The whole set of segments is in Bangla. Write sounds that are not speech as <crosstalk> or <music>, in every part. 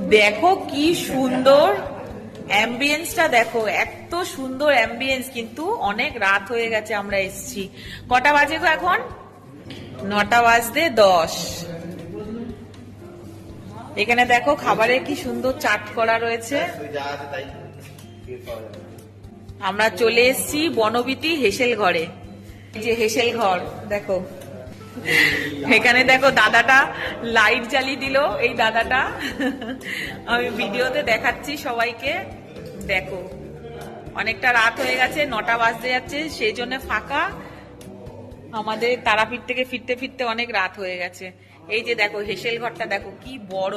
দেখো কি সুন্দর অ্যাম্বিয়েন্সটা দেখো, এত সুন্দর অ্যাম্বিয়েন্স কিন্তু অনেক রাত হয়ে গেছে আমরা এসছি। কটা বাজে গো এখন? নটা বাজতে দশ। এখানে দেখো খাবারের কি সুন্দর চাট করা রয়েছে। আমরা চলে এসেছি বনবিতি হেসেল ঘরে। যে হেসেল ঘর, দেখো। এখানে দেখো দাদাটা লাইট জ্বালিয়ে দিল, এই দাদাটা। আমি ভিডিওতে দেখাচ্ছি সবাইকে। দেখো, অনেকটা রাত হয়ে গেছে, নটা বাজতে যাচ্ছে সেই জন্য ফাঁকা। আমাদের তারাপীঠ থেকে ফিরতে ফিরতে অনেক রাত হয়ে গেছে। এই যে দেখো, হেসেল ঘরটা দেখো, কি বড়।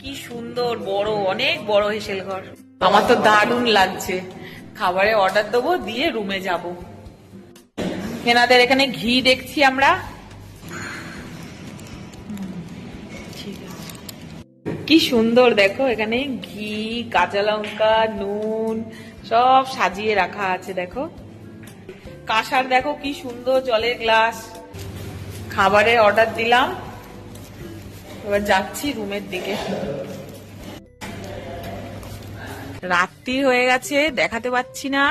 কি সুন্দর, বড়, অনেক বড় হেসেল ঘর। আমার তো দারুণ লাগছে। খাবারে অর্ডার দেবো, দিয়ে রুমে যাব। এনাদের এখানে ঘি দেখছি আমরা। কি সুন্দর, দেখো, এখানে ঘি, কাঁচা লঙ্কা, নুন, সব সাজিয়ে রাখা আছে, দেখো। কাঁসার, দেখো, কি সুন্দর জলের গ্লাস। খাবারে অর্ডার দিলাম। এবার যাচ্ছি রুমের দিকে। রাত্রি হয়ে গেছে, দেখাতে পাচ্ছি না।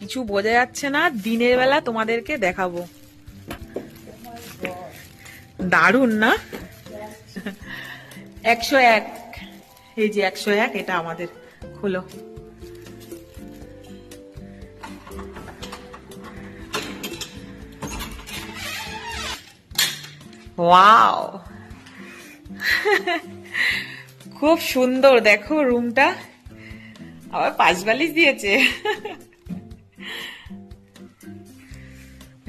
কিছু বোঝা যাচ্ছে না, দিনের বেলা তোমাদেরকে দেখাবো। দারুণ না? একশো এক। এই যে একশো এক, এটা আমাদের। খুলো। ওয়াও! খুব সুন্দর, দেখো রুমটা। আবার পাঁচ বালিশ দিয়েছে।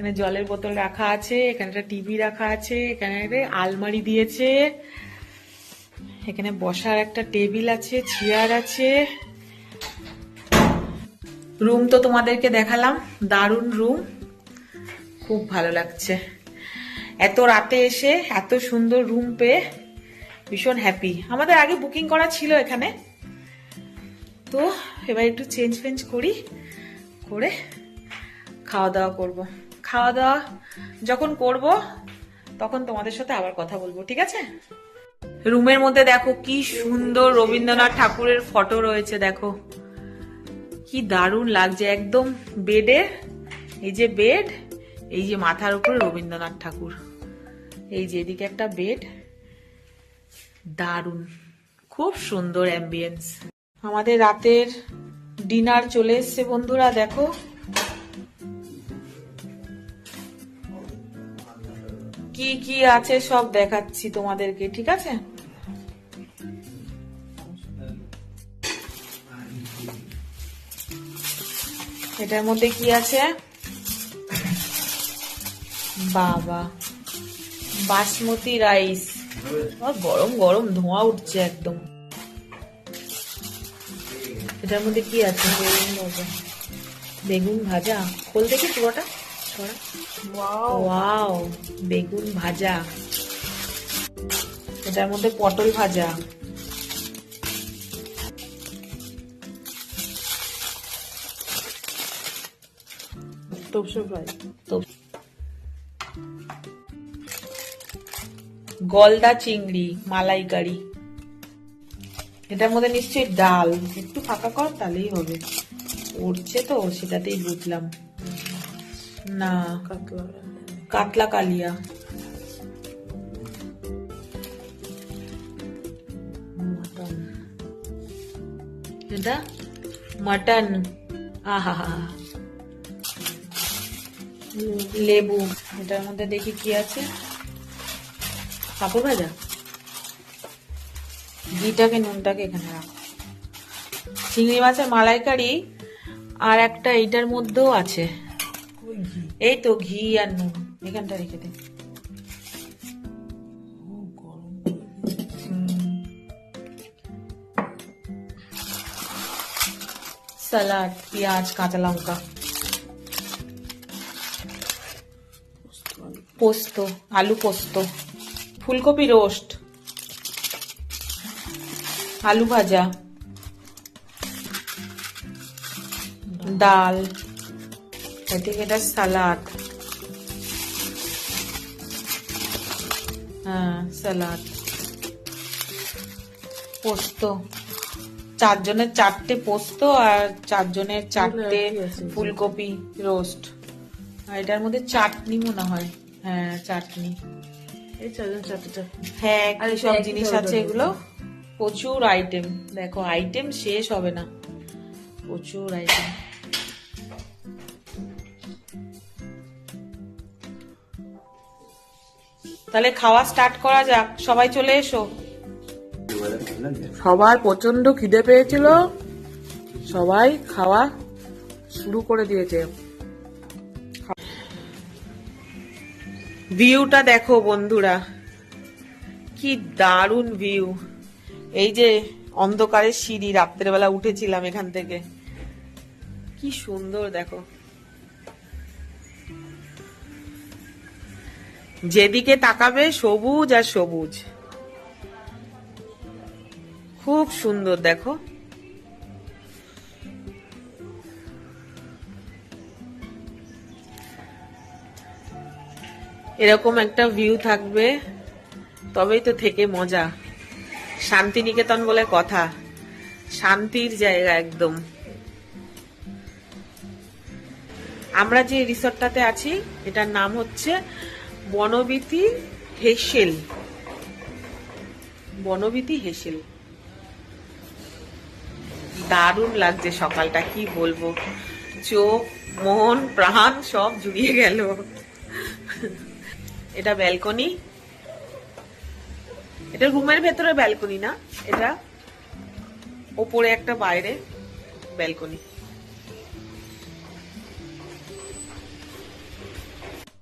এখানে জলের বোতল রাখা আছে, এখানে একটা টিভি রাখা আছে, এখানে আলমারি দিয়েছে, এখানে বসার একটা টেবিল আছে, চেয়ার আছে। রুম তো তোমাদেরকে দেখালাম, দারুণ রুম। খুব ভালো লাগছে। এত রাতে এসে এত সুন্দর রুম পেয়ে ভীষণ হ্যাপি আমাদের আগে বুকিং করা ছিল এখানে। তো এবার একটু চেঞ্জ ফেঞ্জ করি, করে খাওয়া দাওয়া করব। খাওয়া দাওয়া যখন করব, তখন তোমাদের সাথে আবার কথা বলব, ঠিক আছে? রুমের মধ্যে দেখো কি সুন্দর রবীন্দ্রনাথ ঠাকুরের ফটো রয়েছে, দেখো। কি দারুণ লাগছে, একদম বেডে, এই যে বেড, এই যে মাথার উপরে রবীন্দ্রনাথ ঠাকুর। এই যে এদিকে একটা বেড, দারুণ, খুব সুন্দর অ্যাম্বিয়েন্স আমাদের রাতের ডিনার চলে এসছে বন্ধুরা, দেখো। কি কি আছে সব দেখাচ্ছি তোমাদেরকে, ঠিক আছে? এটার মধ্যে কি আছে? বাবা, বাসমতি রাইস। গরম গরম ধোঁয়া উঠছে একদম। এটার মধ্যে কি আছে? বেগুন ভাজা। বেগুন ভাজা? খোল দেখি পুরোটা। ছড়া ওয়াও বেগুন ভাজা। এটার মধ্যে পটল ভাজা। তোপসে ফ্রাই তো গলদা চিংড়ি মালাইকারি। এটার মধ্যে নিশ্চয়ই ডাল। একটু ফাঁকা কর তাহলেই হবে। উঠছে তো সেটাতেই বুঝলাম। না। কাতলা কাতলা কালিয়া। মাটন। এটা? মাটন। আহা হা লেবু। এটার মধ্যে দেখি কি আছে? পাপড় ভাজা ঘিটাকে, নুনটাকে এখানে রাখ। চিংড়ি মাছের মালাইকারি আর একটা এইটার মধ্যেও আছে। এই তো ঘি আর নুন, এখানটা রেখে দে। সালাড, পেঁয়াজ, কাঁচা লঙ্কা। পোস্ত, আলু পোস্ত, ফুলকপি রোস্ট, আলু ভাজা, ডাল। এদিকে এটা সালাদ হ্যাঁ সালাদ পোস্ত। চারজনের চারটে পোস্ত আর চারজনের চারটে ফুলকপি রোস্ট। আর এটার মধ্যে চাটনি মনে হয়। হ্যাঁ চাটনি। হ্যাঁ আর কি সব জিনিস আছে এগুলো? প্রচুর আইটেম দেখো আইটেম শেষ হবে না। প্রচুর আইটেম তাহলে খাওয়া স্টার্ট করা যাক। সবাই চলে এসো। সবার প্রচণ্ড খিদে পেয়েছিল। সবাই খাওয়া শুরু করে দিয়েছে। ভিউটা দেখো বন্ধুরা। কি দারুণ ভিউ। এই যে অন্ধকারের সিঁড়ি রাত্রেবেলা উঠেছিলাম এখান থেকে। কি সুন্দর দেখো। যেদিকে তাকাবে সবুজ আর সবুজ। খুব সুন্দর, দেখো। এরকম একটা ভিউ থাকবে, তবেই তো থেকে মজা। শান্তিনিকেতন বলে কথা। শান্তির জায়গা একদম। আমরা যে রিসর্টটাতে আছি, এটার নাম হচ্ছে বনবিতি হেসেল। বনবীতি হেসেল। দারুণ লাগছে সকালটা, কি বলব? চোখ, মন, প্রাণ সব জুড়িয়ে গেল। এটা ব্যালকনি? এটা রুমের ভেতরে ব্যালকনি না? এটা ওপরে একটা বাইরে ব্যালকনি।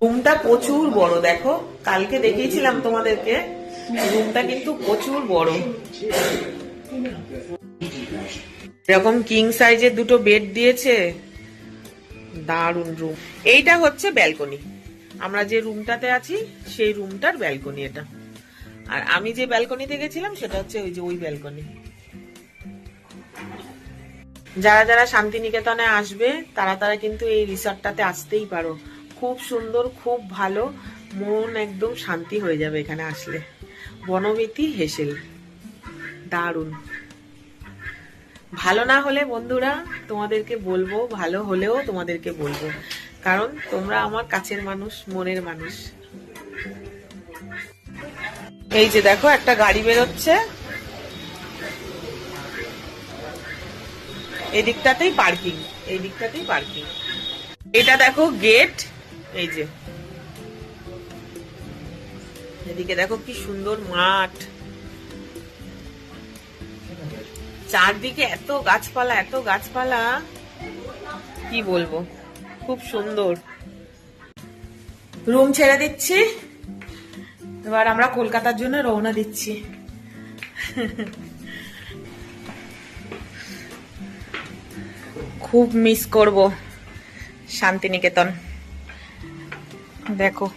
রুমটা প্রচুর বড়, দেখো। কালকে দেখিয়েছিলাম তোমাদেরকে রুমটা কিন্তু প্রচুর বড়। এরকম কিং সাইজের দুটো বেড দিয়েছে। দারুণ রুম এইটা হচ্ছে ব্যালকনি আমরা যে রুমটাতে আছি, সেই রুমটার ব্যালকনি এটা। আর আমি যে ব্যালকনিতে গেছিলাম, সেটা হচ্ছে ওই যে ওই ব্যালকনি যারা যারা শান্তিনিকেতনে আসবে, তারা তারা কিন্তু এই রিসর্টটাতে আসতেই পারো। খুব সুন্দর, খুব ভালো। মন একদম শান্তি হয়ে যাবে এখানে আসলে। বনমিতি হেসেল। দারুণ। ভালো না হলে বন্ধুরা, তোমাদেরকে বলব, ভালো হলেও তোমাদেরকে বলব। কারণ তোমরা আমার কাছের মানুষ, মনের মানুষ। এই যে দেখো, একটা গাড়ি বেরোচ্ছে। এই দিকটাতেই পার্কিং এই দিকটাতেই পার্কিং। এটা দেখো গেট। এই যে। এদিকে দেখো কি সুন্দর মাঠ। চারদিকে এত গাছপালা এত গাছপালা। কি বলব? খুব সুন্দর। রুম ছেড়ে দিচ্ছি। এবার আমরা কলকাতার জন্য রওনা দিচ্ছি। খুব মিস করব শান্তিনিকেতন। দেখো।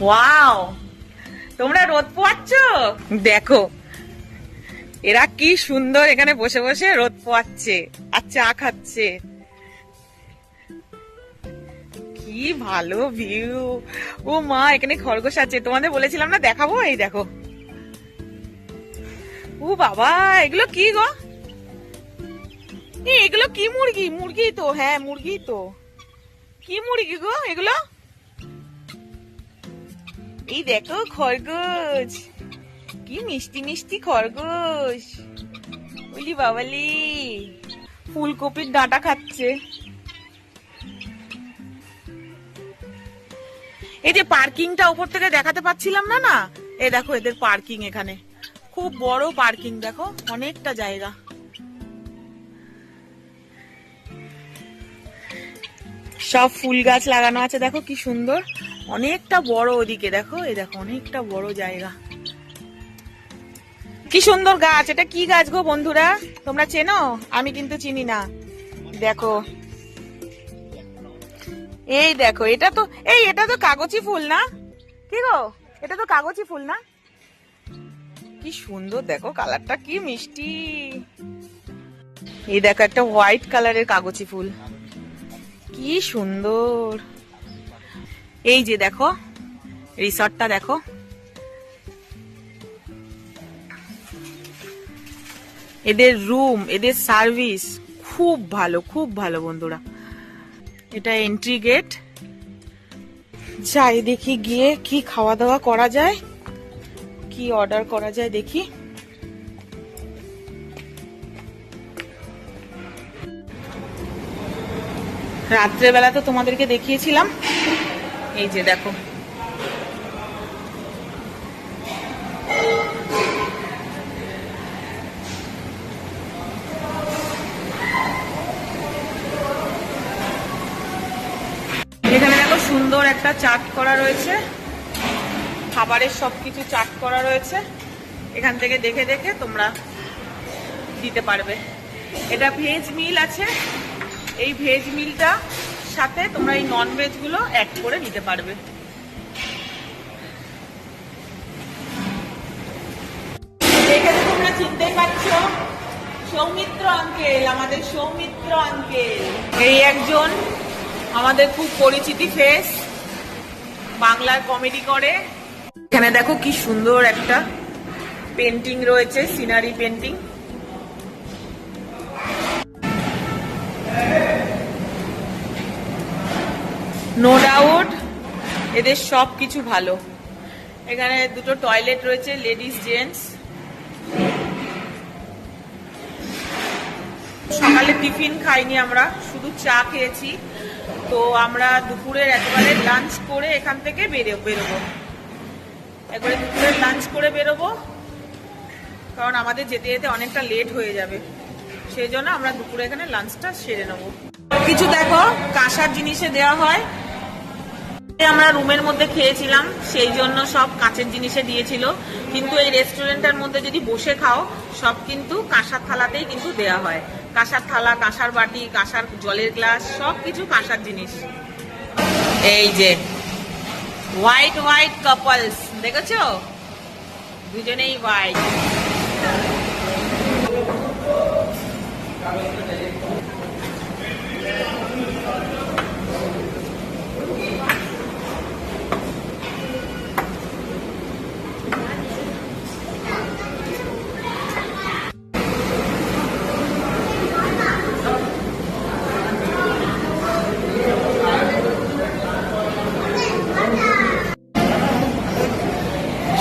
ওয়াও! তোমরা রোদ পোয়াচ্ছ? দেখো। এরা কি সুন্দর এখানে বসে বসে রোদ পোয়াচ্ছে আর চা খাচ্ছে। কি ভালো ভিউ ও মা, এখানে খরগোশ আছে। তোমাদের বলেছিলাম না, দেখাবো? এই দেখো। ও বাবা, এগুলো কি গো? এগুলো কি মুরগি? মুরগি তো হ্যাঁ মুরগি তো। কি মুরগি গো এগুলো? এই দেখো খরগোশ। কি মিষ্টি মিষ্টি খরগোশ। উলি বাবালি। ফুলকপির ডাঁটা খাচ্ছে। এই যে পার্কিংটা উপর থেকে দেখাতে পাচ্ছিলাম না না? এ দেখো এদের পার্কিং এখানে। খুব বড় পার্কিং, দেখো, অনেকটা জায়গা। সব ফুল গাছ লাগানো আছে, দেখো কি সুন্দর। অনেকটা বড় ওদিকে, দেখো, এই দেখো, অনেকটা বড় জায়গা। কি সুন্দর গাছ, এটা কি গাছ গো বন্ধুরা? তোমরা চেনো? আমি কিন্তু চিনি না। দেখো। এই দেখো, এটা তো, এই, এটা তো কাগজি ফুল না? কি গো? এটা তো কাগজি ফুল না? কি সুন্দর, দেখো কালারটা কি মিষ্টি। এই দেখো একটা হোয়াইট কালারের কাগজি ফুল। কি সুন্দর। এই যে দেখো রিসর্টটা দেখো। এদের রুম এদের সার্ভিস খুব ভালো খুব ভালো বন্ধুরা। এটা এন্ট্রি গেট দেখি গিয়ে কি খাওয়া দাওয়া করা যায়। কি অর্ডার করা যায় দেখি। রাত্রেবেলা তো তোমাদেরকে দেখিয়েছিলাম। এই যে দেখো। এখানে দেখো সুন্দর একটা চাট করা রয়েছে। খাবারের সবকিছু চাট করা রয়েছে। এখান থেকে দেখে দেখে তোমরা দিতে পারবে। এটা ভেজ মিল আছে। এই ভেজ মিলটা সাথে তোমরা এই নন ভেজগুলো অ্যাড করে নিতে পারবে। তোমরা চিনতেই পারছ, সৌমিত্র আমাদের সৌমিত্র এই একজন আমাদের খুব পরিচিতি ফেস বাংলার কমেডি করে। এখানে দেখো কি সুন্দর একটা পেন্টিং রয়েছে সিনারি পেন্টিং নো ডাউট এদের সব কিছু ভালো। এখানে দুটো টয়লেট রয়েছে লেডিস জেন্টস সকালে টিফিন খাইনি আমরা, শুধু চা খেয়েছি। তো আমরা দুপুরের একেবারে লাঞ্চ করে এখান থেকে বেরো বেরোবো। একবারে দুপুরের লাঞ্চ করে বেরোবো। কারণ আমাদের যেতে যেতে অনেকটা লেট হয়ে যাবে। সেই জন্য আমরা দুপুরে এখানে লাঞ্চটা সেরে নেব। কিছু দেখো, কাঁসার জিনিসে দেওয়া হয়। আমরা রুমের মধ্যে খেয়েছিলাম, সেই জন্য সব কাঁচের জিনিসে দিয়েছিল। কিন্তু এই রেস্টুরেন্টের মধ্যে যদি বসে খাও, সব কিন্তু কাঁসার থালাতেই কিন্তু দেয়া হয়। কাঁসার থালা, কাঁসার বাটি, কাঁসার জলের গ্লাস সব কিছু কাঁসার জিনিস। এই যে হোয়াইট হোয়াইট কাপলস দেখেছ? দুজনেই হোয়াইট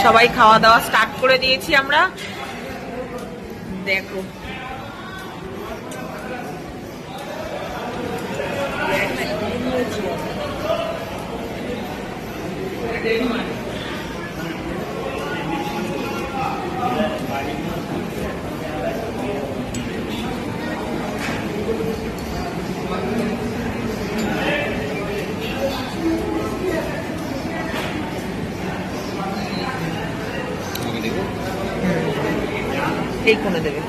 সবাই খাওয়া দাওয়া স্টার্ট করে দিয়েছি আমরা। দেখো। এই কোণে দেবে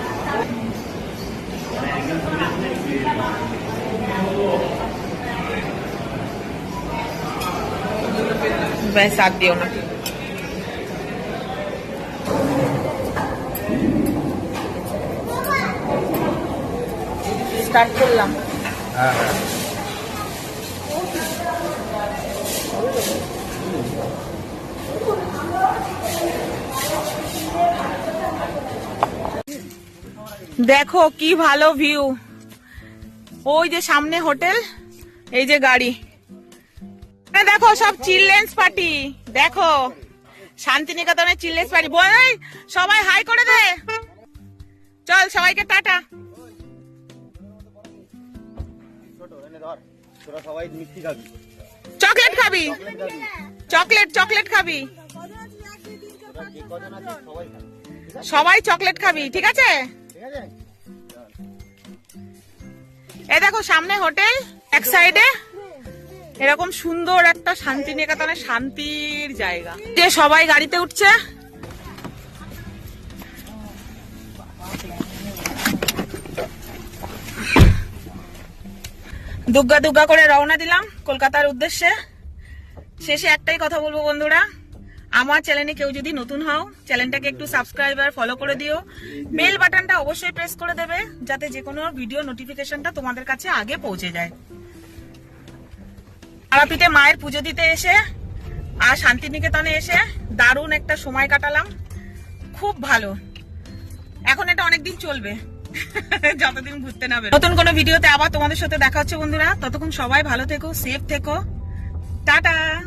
ব্যাস আর দিও না স্টার্ট করলাম দেখো কি ভালো ভিউ ওই যে সামনে হোটেল, এই যে গাড়ি। এ দেখো সব চিলড্রেন্স পার্টি দেখো, শান্তিনিকেতনের চিলড্রেন্স পার্টি বল সবাই হাই করে দে। চল, সবাইকে টাটা। চকলেট খাবি? চকলেট চকলেট খাবি? সবাই চকলেট খাবি, ঠিক আছে? এই দেখো, সামনে হোটেল, এক সাইডে এরকম সুন্দর একটা শান্তিনিকেতনের শান্তির জায়গা। যে সবাই গাড়িতে উঠছে। দুগ্গা দুগ্গা করে রওনা দিলাম কলকাতার উদ্দেশ্যে। শেষে একটাই কথা বলব বন্ধুরা। আমার চ্যানেলে কেউ যদি নতুন হও চ্যানেলটাকে একটু সাবস্ক্রাইব আর ফলো করে দিও। বেল বাটনটা অবশ্যই প্রেস করে দেবে, যাতে যে কোনো ভিডিও নোটিফিকেশনটা তোমাদের কাছে আগে পৌঁছে যায়। তারাপীঠে মায়ের পুজো দিতে এসে আর শান্তিনিকেতনে এসে দারুণ একটা সময় কাটালাম। খুব ভালো। এখন এটা অনেকদিন চলবে। <laughs> যতদিন ঘুরতে না বেরো। নতুন কোনো ভিডিওতে আবার তোমাদের সাথে দেখা হচ্ছে বন্ধুরা। ততক্ষণ সবাই ভালো থেকো সেফ থেকো। টাটা!